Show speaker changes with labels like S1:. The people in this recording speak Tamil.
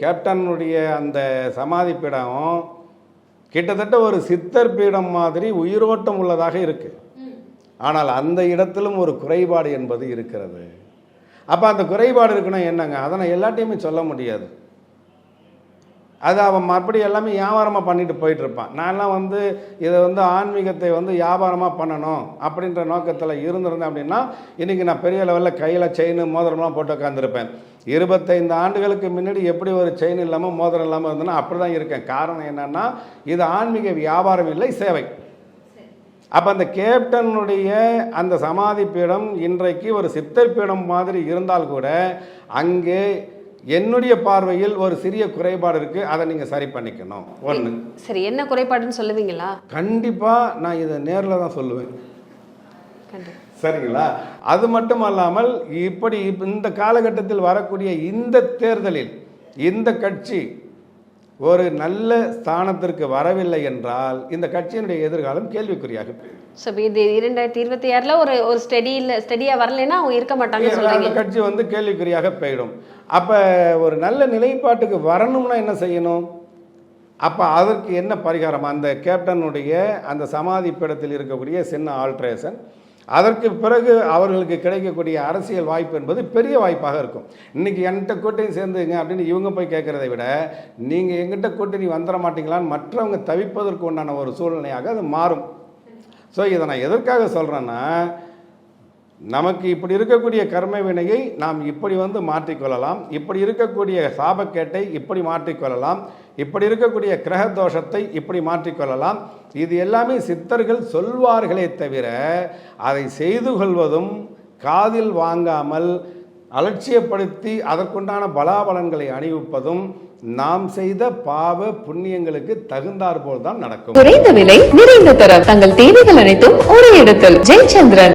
S1: கேப்டனுடைய அந்த சமாதி பீடம் கிட்டத்தட்ட ஒரு சித்தர் பீடம் மாதிரி உயிரோட்டம் உள்ளதாக இருக்கு. ஆனால் அந்த இடத்திலும் ஒரு குறைபாடு என்பது இருக்கிறது. அப்போ அந்த குறைபாடு இருக்குன்னா என்னங்க? அதை நான் எல்லாத்தையுமே சொல்ல முடியாது. அது அவன் மறுபடியும் எல்லாமே வியாபாரமாக பண்ணிட்டு போயிட்டு இருப்பான் நான்லாம் வந்து இதை வந்து ஆன்மீகத்தை வந்து வியாபாரமாக பண்ணணும் அப்படின்ற நோக்கத்தில் இருந்திருந்தேன் அப்படின்னா இன்றைக்கி நான் பெரிய லெவலில் கையில் செயின் மோதிரம்லாம் போட்டு உட்காந்துருப்பேன் இருபத்தைந்து ஆண்டுகளுக்கு முன்னாடி எப்படி ஒரு செயின் இல்லாமல் மோதிரம் இல்லாமல் இருந்தேன்னா அப்படி தான் இருக்கேன். காரணம் என்னென்னா இது ஆன்மீக வியாபாரம் இல்லை சேவை. அப்போ அந்த கேப்டனுடைய அந்த சமாதி பீடம் இன்றைக்கு ஒரு சித்தர் பீடம் மாதிரி இருந்தால் கூட அங்கே என்னுடைய பார்வையில் ஒரு சிறிய குறைபாடு இருக்குது அதை நீங்கள் சரி பண்ணிக்கணும். ஒன்று
S2: சரி என்ன குறைபாடுன்னு சொல்லுவீங்களா?
S1: கண்டிப்பாக நான் இதை நேரில் தான் சொல்லுவேன்.
S2: கண்டிப்பா.
S1: சரிங்களா? அது மட்டும் அல்லாமல் இப்படி இப்ப இந்த காலகட்டத்தில் வரக்கூடிய இந்த தேர்தலில் இந்த கட்சி ஒரு நல்ல ஸ்தானத்திற்கு வரவில்லை என்றால் இந்த கட்சியினுடைய எதிர்காலம் கேள்விக்குறியாக போயிடும்.
S2: ஸோ இது இரண்டாயிரத்தி இருபத்தி ஆறுல ஒரு ஒரு ஸ்டெடி இல்லை ஸ்டெடியாக வரலைன்னா அவங்க இருக்க மாட்டாங்கன்னு
S1: அந்த கட்சி வந்து கேள்விக்குறியாக போயிடும். அப்போ ஒரு நல்ல நிலைப்பாட்டுக்கு வரணும்னா என்ன செய்யணும்? அப்போ அதற்கு என்ன பரிகாரம்? அந்த கேப்டனுடைய அந்த சமாதி பீடத்தில் இருக்கக்கூடிய சின்ன ஆல்ட்ரேஷன் அதற்கு பிறகு அவர்களுக்கு கிடைக்கக்கூடிய அரசியல் வாய்ப்பு என்பது பெரிய வாய்ப்பாக இருக்கும். இன்னைக்கு என்கிட்ட கூட்டணி சேர்ந்துங்க அப்படின்னு இவங்க போய் கேட்குறதை விட நீங்கள் எங்கிட்ட கூட்டணி வந்துட மாட்டீங்களான்னு மற்றவங்க தவிப்பதற்கு உண்டான ஒரு சூழ்நிலையாக அது மாறும். ஸோ இதை நான் எதற்காக சொல்கிறேன்னா நமக்கு இப்படி இருக்கக்கூடிய கர்ம வினையை நாம் இப்படி வந்து மாற்றிக்கொள்ளலாம் இப்படி இருக்கக்கூடிய சாபக்கேட்டை இப்படி மாற்றிக்கொள்ளலாம் இப்படி இருக்கக்கூடிய கிரக தோஷத்தை இப்படி மாற்றிக்கொள்ளலாம் இது எல்லாமே சித்தர்கள் சொல்வார்களே தவிர அதை செய்து கொள்வதும் காதில் வாங்காமல் அலட்சியப்படுத்தி அதற்குண்டான பலாபலன்களை அணிவிப்பதும் நாம் செய்த பாவ புண்ணியங்களுக்கு தகுந்தாற்போல் தான் நடக்கும்.
S3: குறைந்த விலை நிறைந்த தரம். தங்கள் தேவைகள் அனைத்தும் ஒரே இடத்தில். ஜெயச்சந்திரன்.